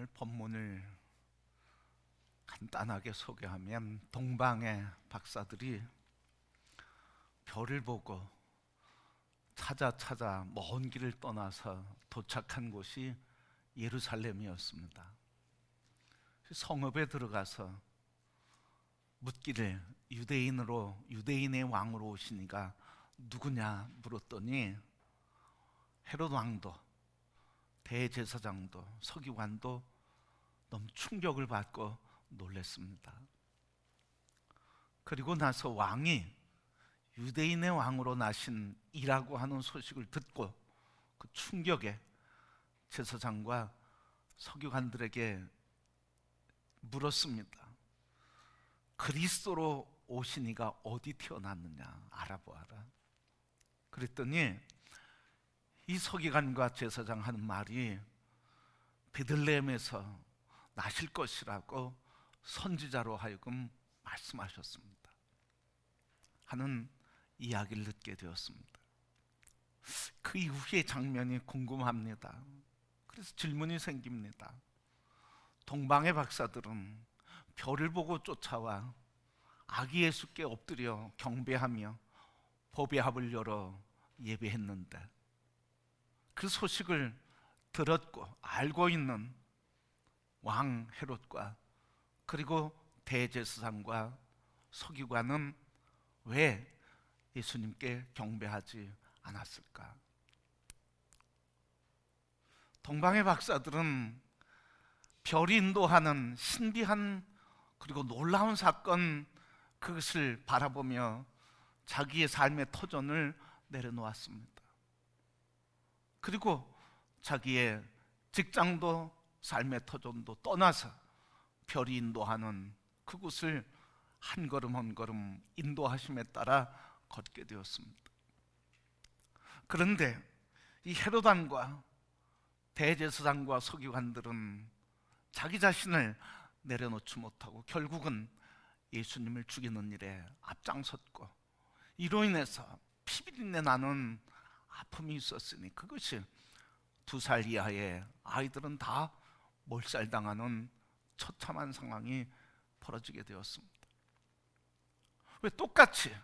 오늘 본문을 간단하게 소개하면 동방의 박사들이 별을 보고 찾아 찾아 먼 길을 떠나서 도착한 곳이 예루살렘이었습니다. 성읍에 들어가서 묻기를 유대인으로 유대인의 왕으로 오시니가 누구냐 물었더니 헤롯 왕도 대제사장도 서기관도 너무 충격을 받고 놀랐습니다. 그리고 나서 왕이 유대인의 왕으로 나신 이라고 하는 소식을 듣고 그 충격에 제사장과 서기관들에게 물었습니다. 그리스도로 오신 이가 어디 태어났느냐 알아보아라. 그랬더니 이 서기관과 제사장 하는 말이 베들레헴에서 나실 것이라고 선지자로 하여금 말씀하셨습니다. 하는 이야기를 듣게 되었습니다. 그 이후의 장면이 궁금합니다. 그래서 질문이 생깁니다. 동방의 박사들은 별을 보고 쫓아와 아기 예수께 엎드려 경배하며 법의 합을 열어 예배했는데 그 소식을 들었고 알고 있는 왕 헤롯과 그리고 대제사장과 서기관은 왜 예수님께 경배하지 않았을까? 동방의 박사들은 별이 인도하는 신비한 그리고 놀라운 사건 그것을 바라보며 자기의 삶의 터전을 내려놓았습니다. 그리고 자기의 직장도 삶의 터전도 떠나서 별이 인도하는 그곳을 한 걸음 한 걸음 인도하심에 따라 걷게 되었습니다. 그런데 이 헤로단과 대제사장과 서기관들은 자기 자신을 내려놓지 못하고 결국은 예수님을 죽이는 일에 앞장섰고 이로 인해서 피비린내 나는 아픔이 있었으니 그것이 두 살 이하의 아이들은 다 몰살당하는 처참한 상황이 벌어지게 되었습니다. 왜 똑같이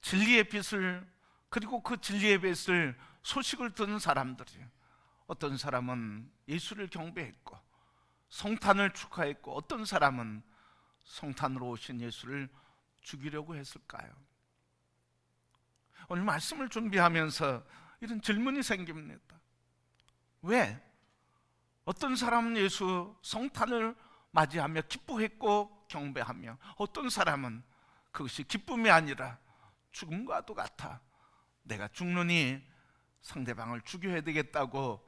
진리의 빛을 그리고 그 진리의 빛을 소식을 듣는 사람들이 어떤 사람은 예수를 경배했고 성탄을 축하했고 어떤 사람은 성탄으로 오신 예수를 죽이려고 했을까요? 오늘 말씀을 준비하면서 이런 질문이 생깁니다. 왜? 어떤 사람은 예수 성탄을 맞이하며 기뻐했고 경배하며 어떤 사람은 그것이 기쁨이 아니라 죽음과도 같아 내가 죽느니 상대방을 죽여야 되겠다고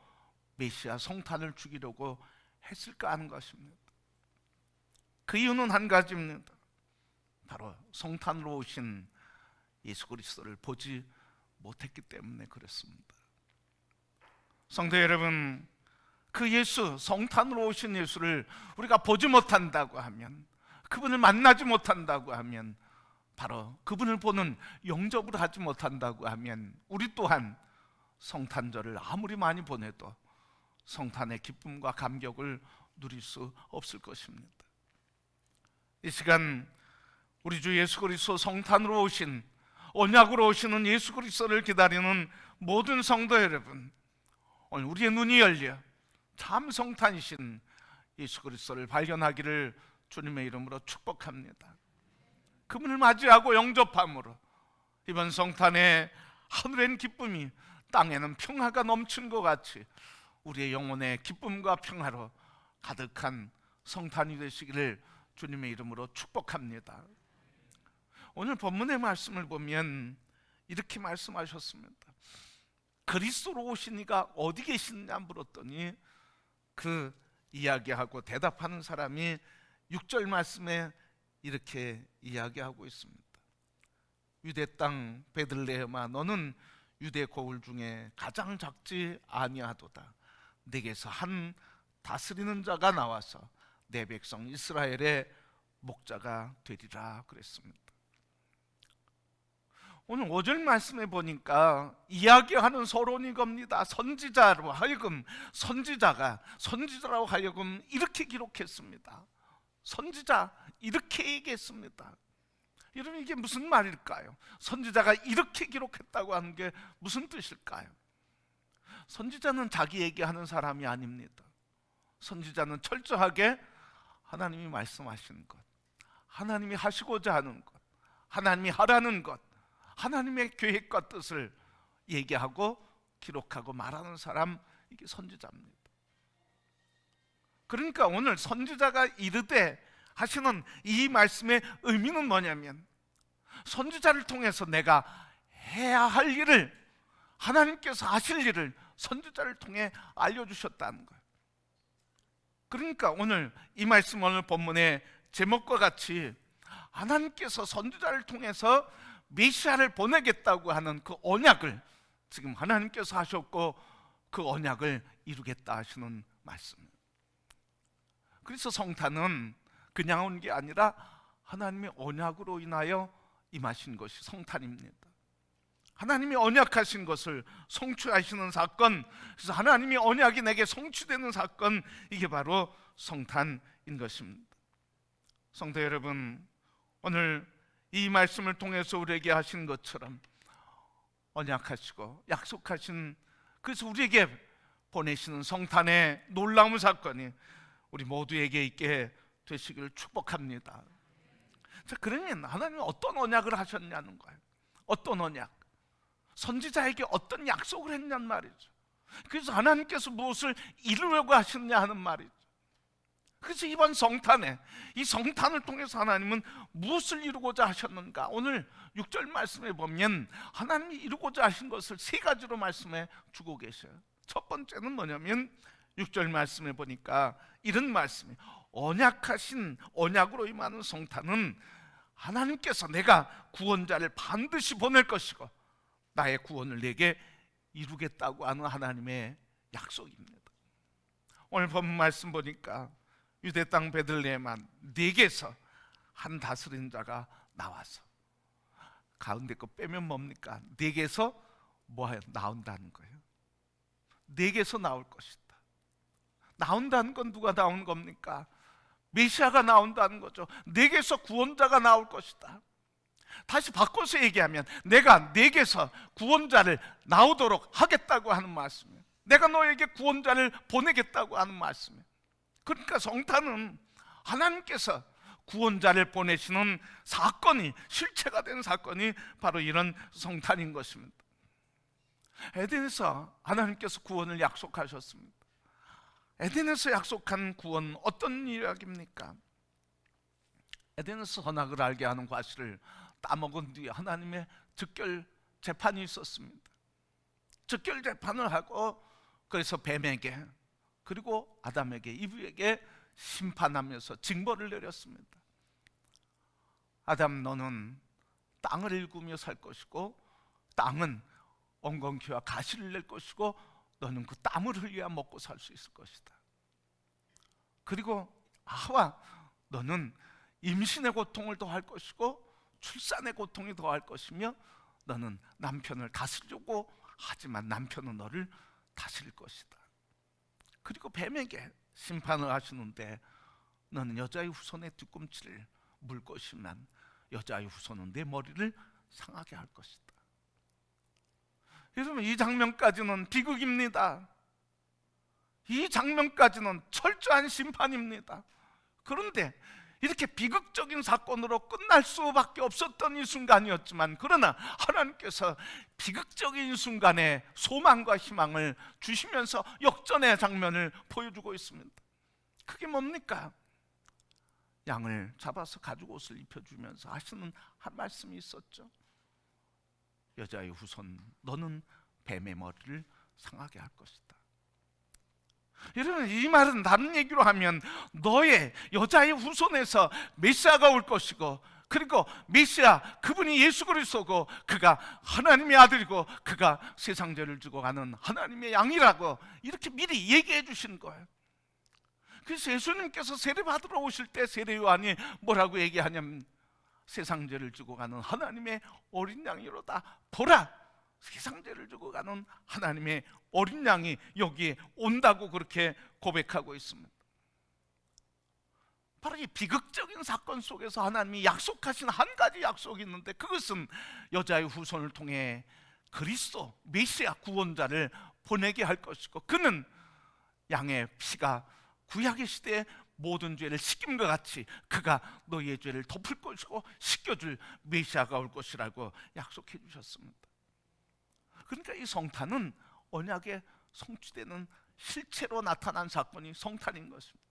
메시아 성탄을 죽이려고 했을까 하는 것입니다. 그 이유는 한 가지입니다. 바로 성탄으로 오신 예수 그리스도를 보지 못했기 때문에 그렇습니다. 성도 여러분, 그 예수, 성탄으로 오신 예수를 우리가 보지 못한다고 하면, 그분을 만나지 못한다고 하면, 바로 그분을 보는 영접을 하지 못한다고 하면, 우리 또한 성탄절을 아무리 많이 보내도 성탄의 기쁨과 감격을 누릴 수 없을 것입니다. 이 시간 우리 주 예수 그리스도 성탄으로 오신 언약으로 오시는 예수 그리스도를 기다리는 모든 성도 여러분, 오늘 우리의 눈이 열려 참 성탄이신 예수 그리스도를 발견하기를 주님의 이름으로 축복합니다. 그분을 맞이하고 영접함으로 이번 성탄에 하늘엔 기쁨이 땅에는 평화가 넘친 것 같이 우리의 영혼의 기쁨과 평화로 가득한 성탄이 되시기를 주님의 이름으로 축복합니다. 오늘 본문의 말씀을 보면 이렇게 말씀하셨습니다. 그리스도로 오신 이가 어디 계시느냐 물었더니 그 이야기하고 대답하는 사람이 6절 말씀에 이렇게 이야기하고 있습니다. 유대 땅 베들레헴아 너는 유대 고을 중에 가장 작지 아니하도다. 내게서 한 다스리는 자가 나와서 내 백성 이스라엘의 목자가 되리라 그랬습니다. 오늘 5절 말씀에 보니까 이야기하는 서론이 겁니다. 선지자로 하여금 선지자가 선지자라고 하여금 이렇게 기록했습니다. 선지자 이렇게 얘기했습니다. 여러분 이게 무슨 말일까요? 선지자가 이렇게 기록했다고 하는 게 무슨 뜻일까요? 선지자는 자기 얘기하는 사람이 아닙니다. 선지자는 철저하게 하나님이 말씀하신 것, 하나님이 하시고자 하는 것, 하나님이 하라는 것, 하나님의 계획과 뜻을 얘기하고 기록하고 말하는 사람 이게 선지자입니다. 그러니까 오늘 선지자가 이르되 하시는 이 말씀의 의미는 뭐냐면 선지자를 통해서 내가 해야 할 일을 하나님께서 하실 일을 선지자를 통해 알려주셨다는 거예요. 그러니까 오늘 이 말씀 오늘 본문의 제목과 같이 하나님께서 선지자를 통해서 메시아를 보내겠다고 하는 그 언약을 지금 하나님께서 하셨고 그 언약을 이루겠다 하시는 말씀입니다. 그래서 성탄은 그냥 온 게 아니라 하나님의 언약으로 인하여 임하신 것이 성탄입니다. 하나님이 언약하신 것을 성취하시는 사건, 그래서 하나님이 언약이 내게 성취되는 사건, 이게 바로 성탄인 것입니다. 성도 여러분, 오늘 이 말씀을 통해서 우리에게 하신 것처럼 언약하시고 약속하신 그래서 우리에게 보내시는 성탄의 놀라운 사건이 우리 모두에게 있게 되시기를 축복합니다. 자, 그러면 하나님은 어떤 언약을 하셨냐는 거예요. 어떤 언약? 선지자에게 어떤 약속을 했냔 말이죠. 그래서 하나님께서 무엇을 이루려고 하셨냐 하는 말이죠. 그래서 이번 성탄에 이 성탄을 통해서 하나님은 무엇을 이루고자 하셨는가? 오늘 6절 말씀에 보면 하나님이 이루고자 하신 것을 세 가지로 말씀해 주고 계셔요. 첫 번째는 뭐냐면 6절 말씀에 보니까 이런 말씀이 언약하신 언약으로 임하는 성탄은 하나님께서 내가 구원자를 반드시 보낼 것이고 나의 구원을 내게 이루겠다고 하는 하나님의 약속입니다. 오늘 본 말씀 보니까 유대 땅 베들레헴 한 네개서 한 다스린 자가 나와서 가운데 거 빼면 뭡니까? 네개서 뭐 나온다는 거예요. 네개서 나올 것이다. 나온다는 건 누가 나온 겁니까? 메시아가 나온다는 거죠. 네개서 구원자가 나올 것이다. 다시 바꿔서 얘기하면 내가 내게서 구원자를 나오도록 하겠다고 하는 말씀이에요. 내가 너에게 구원자를 보내겠다고 하는 말씀이에요. 그러니까 성탄은 하나님께서 구원자를 보내시는 사건이 실체가 된 사건이 바로 이런 성탄인 것입니다. 에덴에서 하나님께서 구원을 약속하셨습니다. 에덴에서 약속한 구원 어떤 이야기입니까? 에덴에서 선악을 알게 하는 과실을 따먹은 뒤에 하나님의 즉결 재판이 있었습니다. 즉결 재판을 하고 그래서 뱀에게 그리고 아담에게 이브에게 심판하면서 징벌을 내렸습니다. 아담 너는 땅을 일구며 살 것이고 땅은 엉겅퀴와 가시를 낼 것이고 너는 그 땀을 흘려야 먹고 살 수 있을 것이다. 그리고 하와 너는 임신의 고통을 더할 것이고 출산의 고통이 더할 것이며 너는 남편을 다스리려고 하지만 남편은 너를 다스릴 것이다. 그리고 뱀에게 심판을 하시는데 너는 여자의 후손의 뒤꿈치를 물 것이면 여자의 후손은 내 머리를 상하게 할 것이다. 여러분 이 장면까지는 비극입니다. 이 장면까지는 철저한 심판입니다. 그런데 이렇게 비극적인 사건으로 끝날 수밖에 없었던 이 순간이었지만 그러나 하나님께서 비극적인 순간에 소망과 희망을 주시면서 역전의 장면을 보여주고 있습니다. 그게 뭡니까? 양을 잡아서 가죽 옷을 입혀주면서 하시는 한 말씀이 있었죠. 여자의 후손 너는 뱀의 머리를 상하게 할 것이다. 여러분 이 말은 다른 얘기로 하면 너의 여자의 후손에서 메시아가 올 것이고 그리고 메시아 그분이 예수 그리스도고 그가 하나님의 아들이고 그가 세상 죄를 지고 가는 하나님의 양이라고 이렇게 미리 얘기해 주신 거예요. 그래서 예수님께서 세례 받으러 오실 때 세례 요한이 뭐라고 얘기하냐면 세상 죄를 지고 가는 하나님의 어린 양이로다 보라 세상 죄를 지고 가는 하나님의 어린 양이 여기에 온다고 그렇게 고백하고 있습니다 바로 이 비극적인 사건 속에서 하나님이 약속하신 한 가지 약속이 있는데 그것은 여자의 후손을 통해 그리스도 메시아 구원자를 보내게 할 것이고 그는 양의 피가 구약의 시대에 모든 죄를 씻김과 같이 그가 너희의 죄를 덮을 것이고 씻겨줄 메시아가 올 것이라고 약속해 주셨습니다. 그러니까 이 성탄은 언약에 성취되는 실체로 나타난 사건이 성탄인 것입니다.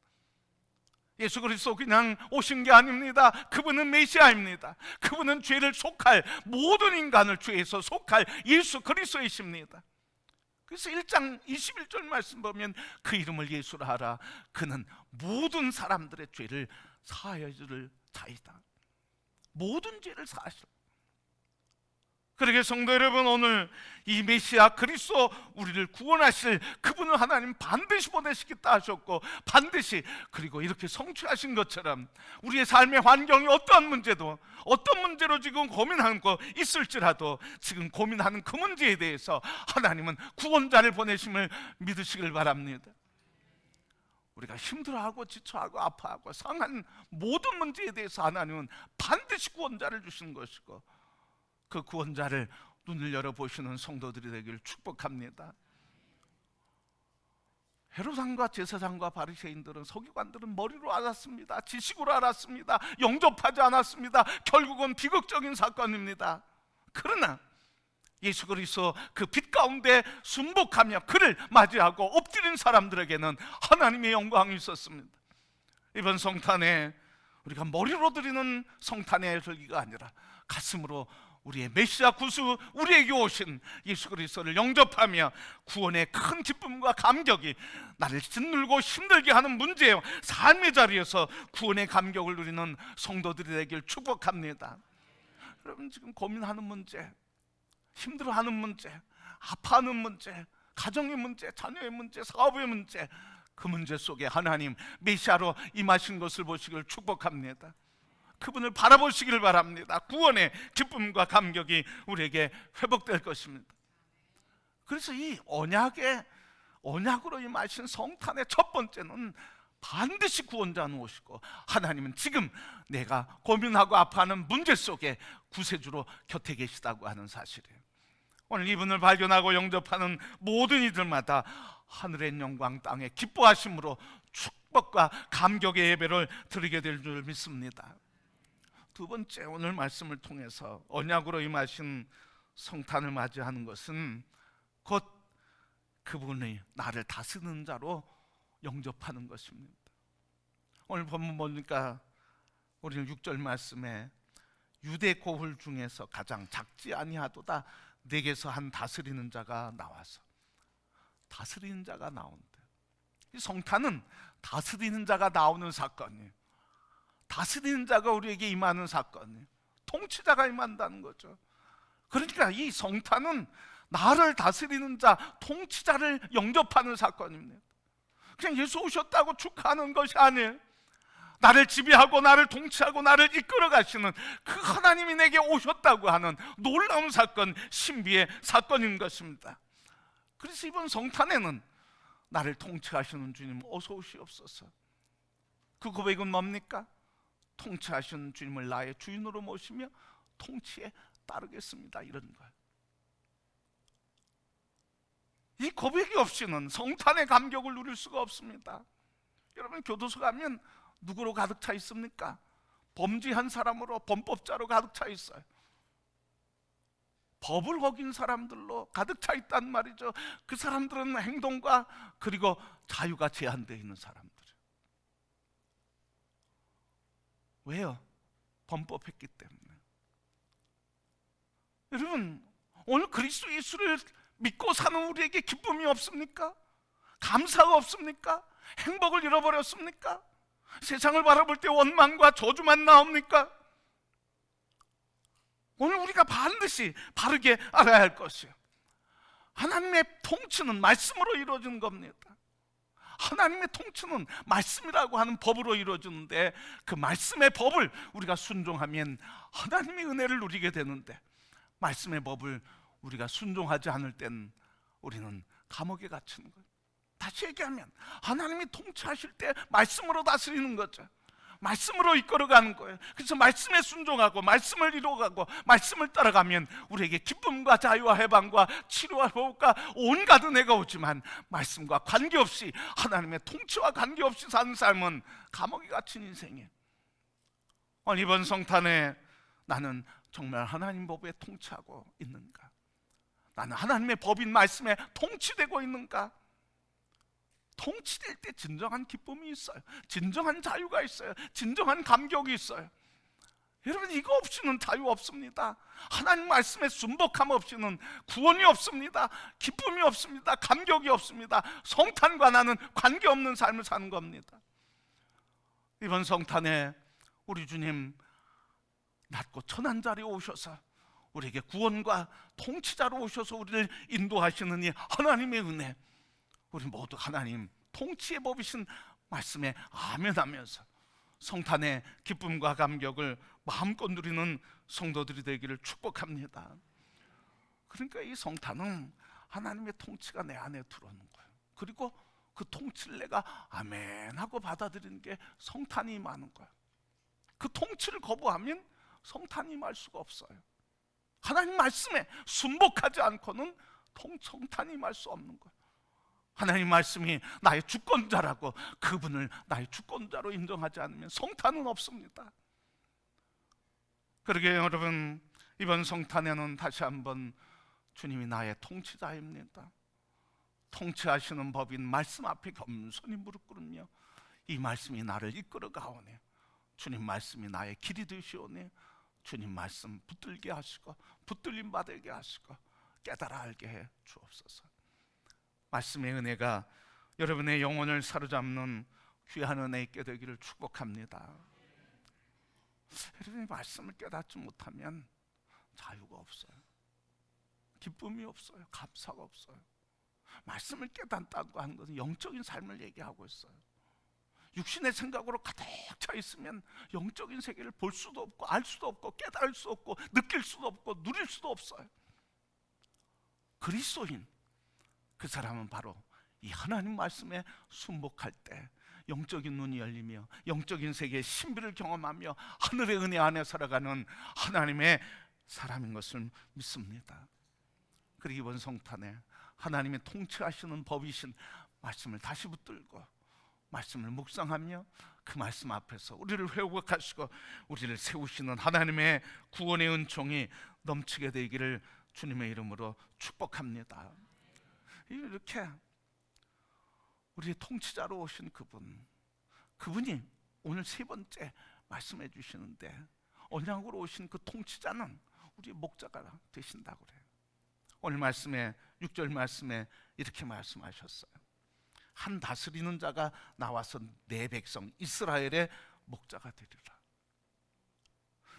예수 그리스도 그냥 오신 게 아닙니다. 그분은 메시아입니다. 그분은 죄를 속할 모든 인간을 죄에서 속할 예수 그리스도이십니다. 그래서 1장 21절 말씀 보면 그 이름을 예수라 하라. 그는 모든 사람들의 죄를 사하여 줄 자이다. 모든 죄를 사하실. 그러게 성도 여러분 오늘 이 메시아 그리스도 우리를 구원하실 그분을 하나님 반드시 보내시겠다 하셨고 반드시 그리고 이렇게 성취하신 것처럼 우리의 삶의 환경이 어떠한 문제도 어떤 문제로 지금 고민하는 거 있을지라도 지금 고민하는 그 문제에 대해서 하나님은 구원자를 보내심을 믿으시길 바랍니다. 우리가 힘들어하고 지쳐하고 아파하고 상한 모든 문제에 대해서 하나님은 반드시 구원자를 주시는 것이고 그 구원자를 눈을 열어 보시는 성도들이 되기를 축복합니다. 헤로상과 제사장과 바리새인들은 서기관들은 머리로 알았습니다. 지식으로 알았습니다. 영접하지 않았습니다. 결국은 비극적인 사건입니다. 그러나 예수 그리스도 그 빛 가운데 순복하며 그를 맞이하고 엎드린 사람들에게는 하나님의 영광이 있었습니다. 이번 성탄에 우리가 머리로 드리는 성탄의 절기가 아니라 가슴으로 우리의 메시아 구수 우리에게 오신 예수 그리스도를 영접하며 구원의 큰 기쁨과 감격이 나를 짓눌고 힘들게 하는 문제요 삶의 자리에서 구원의 감격을 누리는 성도들이 되길 축복합니다. 여러분 지금 고민하는 문제, 힘들어하는 문제, 아파하는 문제, 가정의 문제, 자녀의 문제, 사업의 문제 그 문제 속에 하나님 메시아로 임하신 것을 보시길 축복합니다. 그분을 바라보시기를 바랍니다. 구원의 기쁨과 감격이 우리에게 회복될 것입니다. 그래서 이 언약의 언약으로 임하신 성탄의 첫 번째는 반드시 구원자는 오시고 하나님은 지금 내가 고민하고 아파하는 문제 속에 구세주로 곁에 계시다고 하는 사실이에요. 오늘 이분을 발견하고 영접하는 모든 이들마다 하늘의 영광 땅의 기뻐하심으로 축복과 감격의 예배를 드리게 될 줄 믿습니다. 두 번째 오늘 말씀을 통해서 언약으로 임하신 성탄을 맞이하는 것은 곧 그분이 나를 다스리는 자로 영접하는 것입니다. 오늘 본문 보니까 우리는 6절 말씀에 유대 고훌 중에서 가장 작지 아니하도다 내게서 한 다스리는 자가 나와서 다스리는 자가 나온다. 이 성탄은 다스리는 자가 나오는 사건이에요. 다스리는 자가 우리에게 임하는 사건이에요. 통치자가 임한다는 거죠. 그러니까 이 성탄은 나를 다스리는 자, 통치자를 영접하는 사건입니다. 그냥 예수 오셨다고 축하하는 것이 아니에요. 나를 지배하고 나를 통치하고 나를 이끌어 가시는 그 하나님이 내게 오셨다고 하는 놀라운 사건, 신비의 사건인 것입니다. 그래서 이번 성탄에는 나를 통치하시는 주님 어서 오시옵소서. 그 고백은 뭡니까? 통치하시는 주님을 나의 주인으로 모시며 통치에 따르겠습니다. 이런 거예요. 이 고백이 없이는 성탄의 감격을 누릴 수가 없습니다. 여러분 교도소 가면 누구로 가득 차 있습니까? 범죄한 사람으로 범법자로 가득 차 있어요. 법을 어긴 사람들로 가득 차 있단 말이죠. 그 사람들은 행동과 그리고 자유가 제한되어 있는 사람들. 왜요? 범법했기 때문에. 여러분, 오늘 그리스도 예수를 믿고 사는 우리에게 기쁨이 없습니까? 감사가 없습니까? 행복을 잃어버렸습니까? 세상을 바라볼 때 원망과 저주만 나옵니까? 오늘 우리가 반드시 바르게 알아야 할 것이요. 하나님의 통치는 말씀으로 이루어진 겁니다. 하나님의 통치는 말씀이라고 하는 법으로 이루어지는데 그 말씀의 법을 우리가 순종하면 하나님의 은혜를 누리게 되는데 말씀의 법을 우리가 순종하지 않을 땐 우리는 감옥에 갇히는 거예요. 다시 얘기하면 하나님이 통치하실 때 말씀으로 다스리는 거죠. 말씀으로 이끌어가는 거예요. 그래서 말씀에 순종하고 말씀을 이루어가고 말씀을 따라가면 우리에게 기쁨과 자유와 해방과 치료와 회복과 온갖 은혜가 오지만 말씀과 관계없이 하나님의 통치와 관계없이 사는 삶은 감옥에 갇힌 인생이에요. 이번 성탄에 나는 정말 하나님 법에 통치하고 있는가? 나는 하나님의 법인 말씀에 통치되고 있는가? 통치될 때 진정한 기쁨이 있어요. 진정한 자유가 있어요. 진정한 감격이 있어요. 여러분 이거 없이는 자유 없습니다. 하나님 말씀에 순복함 없이는 구원이 없습니다. 기쁨이 없습니다. 감격이 없습니다. 성탄과 나는 관계 없는 삶을 사는 겁니다. 이번 성탄에 우리 주님 낮고 천한 자리에 오셔서 우리에게 구원과 통치자로 오셔서 우리를 인도하시는 이 하나님의 은혜 우리 모두 하나님 통치의 법이신 말씀에 아멘 하면서 성탄의 기쁨과 감격을 마음껏 누리는 성도들이 되기를 축복합니다. 그러니까 이 성탄은 하나님의 통치가 내 안에 들어오는 거예요. 그리고 그 통치를 내가 아멘 하고 받아들이는 게 성탄이 임하는 거예요. 그 통치를 거부하면 성탄이 임할 수가 없어요. 하나님 말씀에 순복하지 않고는 통 성탄이 임할 수 없는 거예요. 하나님 말씀이 나의 주권자라고 그분을 나의 주권자로 인정하지 않으면 성탄은 없습니다. 그러게 여러분 이번 성탄에는 다시 한번 주님이 나의 통치자입니다. 통치하시는 법인 말씀 앞에 겸손히 무릎 꿇으며 이 말씀이 나를 이끌어 가오네. 주님 말씀이 나의 길이 되시오네. 주님 말씀 붙들게 하시고 붙들림 받게 하시고 깨달아 알게 해 주옵소서. 말씀의 은혜가 여러분의 영혼을 사로잡는 귀한 은혜 있게 되기를 축복합니다. 여러분이 말씀을 깨닫지 못하면 자유가 없어요. 기쁨이 없어요. 감사가 없어요. 말씀을 깨닫다고 하는 것은 영적인 삶을 얘기하고 있어요. 육신의 생각으로 가득 차 있으면 영적인 세계를 볼 수도 없고 알 수도 없고 깨달을 수 없고 느낄 수도 없고 누릴 수도 없어요. 그리스도인 그 사람은 바로 이 하나님 말씀에 순복할 때 영적인 눈이 열리며 영적인 세계의 신비를 경험하며 하늘의 은혜 안에 살아가는 하나님의 사람인 것을 믿습니다. 그리고 이번 성탄에 하나님의 통치하시는 법이신 말씀을 다시 붙들고 말씀을 묵상하며 그 말씀 앞에서 우리를 회복하시고 우리를 세우시는 하나님의 구원의 은총이 넘치게 되기를 주님의 이름으로 축복합니다. 이렇게 우리의 통치자로 오신 그분, 그분이 오늘 세 번째 말씀해 주시는데 언약으로 오신 그 통치자는 우리 목자가 되신다고 그래요. 오늘 말씀에 6절 말씀에 이렇게 말씀하셨어요. 한 다스리는 자가 나와서 내 백성 이스라엘의 목자가 되리라.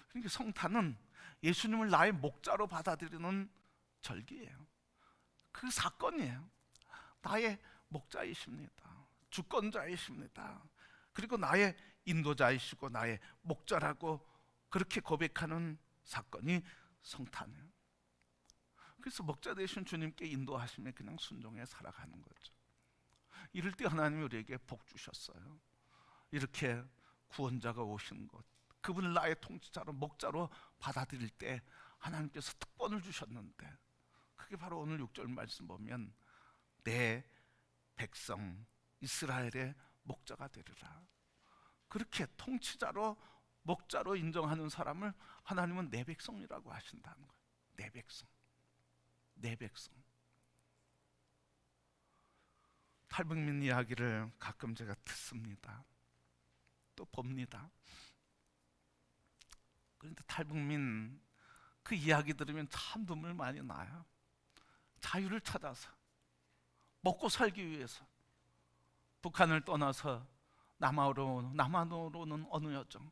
그러니까 성탄은 예수님을 나의 목자로 받아들이는 절기예요. 그 사건이에요. 나의 목자이십니다. 주권자이십니다. 그리고 나의 인도자이시고 나의 목자라고 그렇게 고백하는 사건이 성탄이에요. 그래서 목자 되신 주님께 인도하시면 그냥 순종해 살아가는 거죠. 이럴 때 하나님이 우리에게 복 주셨어요. 이렇게 구원자가 오신 것, 그분을 나의 통치자로 목자로 받아들일 때 하나님께서 특권을 주셨는데 그게 바로 오늘 6절 말씀 보면 내 백성 이스라엘의 목자가 되리라. 그렇게 통치자로 목자로 인정하는 사람을 하나님은 내 백성이라고 하신다는 거예요. 내 백성. 내 백성. 탈북민 이야기를 가끔 제가 듣습니다. 또 봅니다. 그런데 탈북민 그 이야기 들으면 참 눈물 많이 나요. 자유를 찾아서 먹고 살기 위해서 북한을 떠나서 남한으로 남한으로는 어느 여정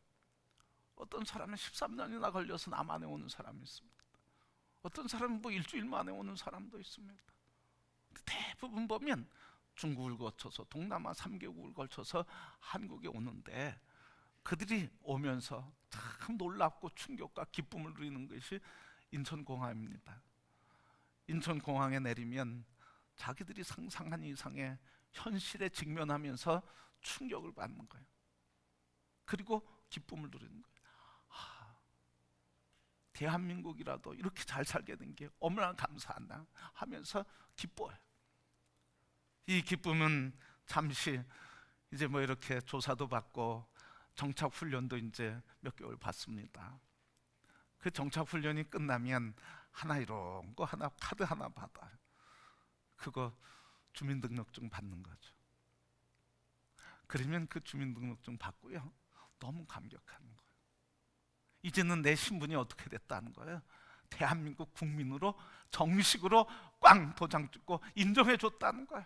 어떤 사람은 13년이나 걸려서 남한에 오는 사람이 있습니다. 어떤 사람은 뭐 일주일 만에 오는 사람도 있습니다. 대부분 보면 중국을 거쳐서 동남아 3개국을 거쳐서 한국에 오는데 그들이 오면서 참 놀랍고 충격과 기쁨을 누리는 것이 인천공항입니다. 인천 공항에 내리면 자기들이 상상한 이상의 현실에 직면하면서 충격을 받는 거예요. 그리고 기쁨을 누리는 거예요. 아, 대한민국이라도 이렇게 잘 살게 된 게 얼마나 감사하나 하면서 기뻐요. 이 기쁨은 잠시 이제 뭐 이렇게 조사도 받고 정착 훈련도 이제 몇 개월 받습니다. 그 정착 훈련이 끝나면 하나 이런 거 하나 카드 하나 받아요. 그거 주민등록증 받는 거죠. 그러면 그 주민등록증 받고요. 너무 감격한 거예요. 이제는 내 신분이 어떻게 됐다는 거예요. 대한민국 국민으로 정식으로 꽝 도장 찍고 인정해 줬다는 거예요.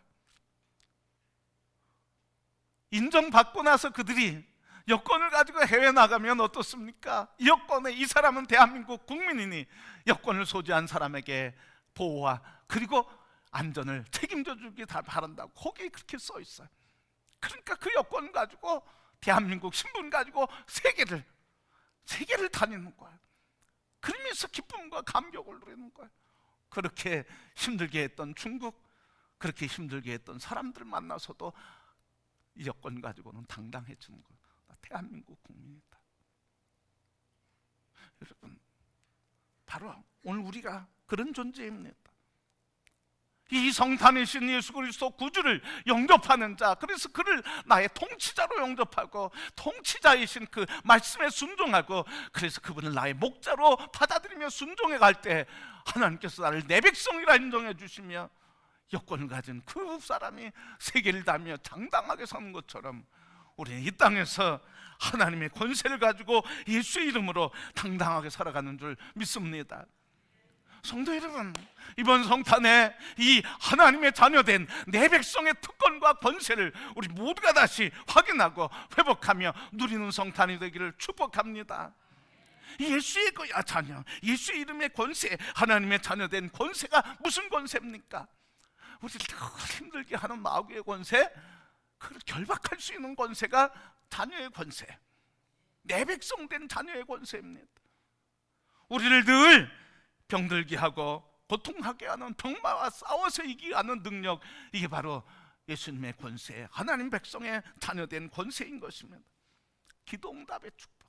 인정받고 나서 그들이 여권을 가지고 해외 나가면 어떻습니까? 이 여권에 이 사람은 대한민국 국민이니 여권을 소지한 사람에게 보호와 그리고 안전을 책임져 주기 다 바란다고 거기에 그렇게 써 있어요. 그러니까 그 여권 가지고 대한민국 신분 가지고 세계를 세계를 다니는 거예요. 그러면서 기쁨과 감격을 누리는 거예요. 그렇게 힘들게 했던 중국, 그렇게 힘들게 했던 사람들 만나서도 이 여권 가지고는 당당해지는 거예요. 나 대한민국 국민이다. 여러분, 바로 오늘 우리가 그런 존재입니다. 이 성탄이신 예수 그리스도 구주를 영접하는 자, 그래서 그를 나의 통치자로 영접하고 통치자이신 그 말씀에 순종하고 그래서 그분을 나의 목자로 받아들이며 순종해 갈 때 하나님께서 나를 내 백성이라 인정해 주시며 여권을 가진 그 사람이 세계를 다며 당당하게 사는 것처럼 우리는 이 땅에서 하나님의 권세를 가지고 예수의 이름으로 당당하게 살아가는 줄 믿습니다. 성도 여러분, 이번 성탄에 이 하나님의 자녀된 내 백성의 특권과 권세를 우리 모두가 다시 확인하고 회복하며 누리는 성탄이 되기를 축복합니다. 예수의 거야 자녀, 예수의 이름의 권세, 하나님의 자녀된 권세가 무슨 권세입니까? 우리를 더 힘들게 하는 마귀의 권세, 그걸 결박할 수 있는 권세가 자녀의 권세, 내 백성된 자녀의 권세입니다. 우리를 늘 병들게 하고 고통하게 하는 병마와 싸워서 이기게 하는 능력 이게 바로 예수님의 권세 하나님 백성의 자녀된 권세인 것입니다 기도 응답의 축복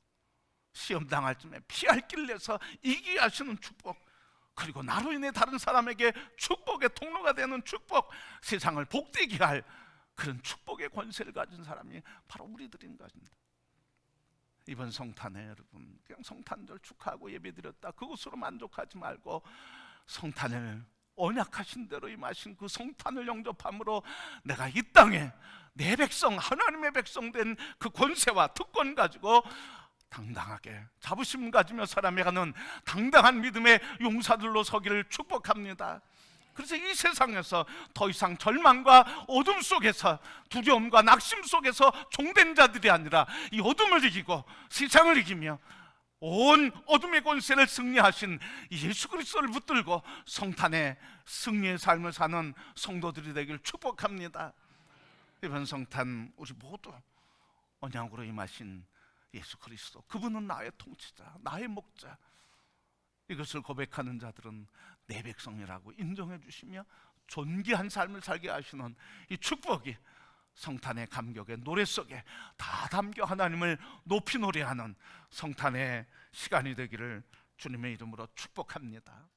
시험 당할 쯤에 피할 길 내서 이기게 하시는 축복 그리고 나로 인해 다른 사람에게 축복의 통로가 되는 축복 세상을 복되게 할 그런 축복의 권세를 가진 사람이 바로 우리들인 것입니다 이번 성탄에 여러분 그냥 성탄절 축하하고 예배드렸다 그것으로 만족하지 말고 성탄을 언약하신 대로 임하신 그 성탄을 영접함으로 내가 이 땅에 내 백성 하나님의 백성 된 그 권세와 특권 가지고 당당하게 자부심 가지며 살아며 가는 당당한 믿음의 용사들로 서기를 축복합니다. 그래서 이 세상에서 더 이상 절망과 어둠 속에서 두려움과 낙심 속에서 종된 자들이 아니라 이 어둠을 이기고 세상을 이기며 온 어둠의 권세를 승리하신 예수 그리스도를 붙들고 성탄의 승리의 삶을 사는 성도들이 되길 축복합니다. 이번 성탄 우리 모두 언약으로 임하신 예수 그리스도 그분은 나의 통치자, 나의 목자. 이것을 고백하는 자들은 내 백성이라고 인정해 주시며 존귀한 삶을 살게 하시는 이 축복이 성탄의 감격의 노래 속에 다 담겨 하나님을 높이 노래하는 성탄의 시간이 되기를 주님의 이름으로 축복합니다.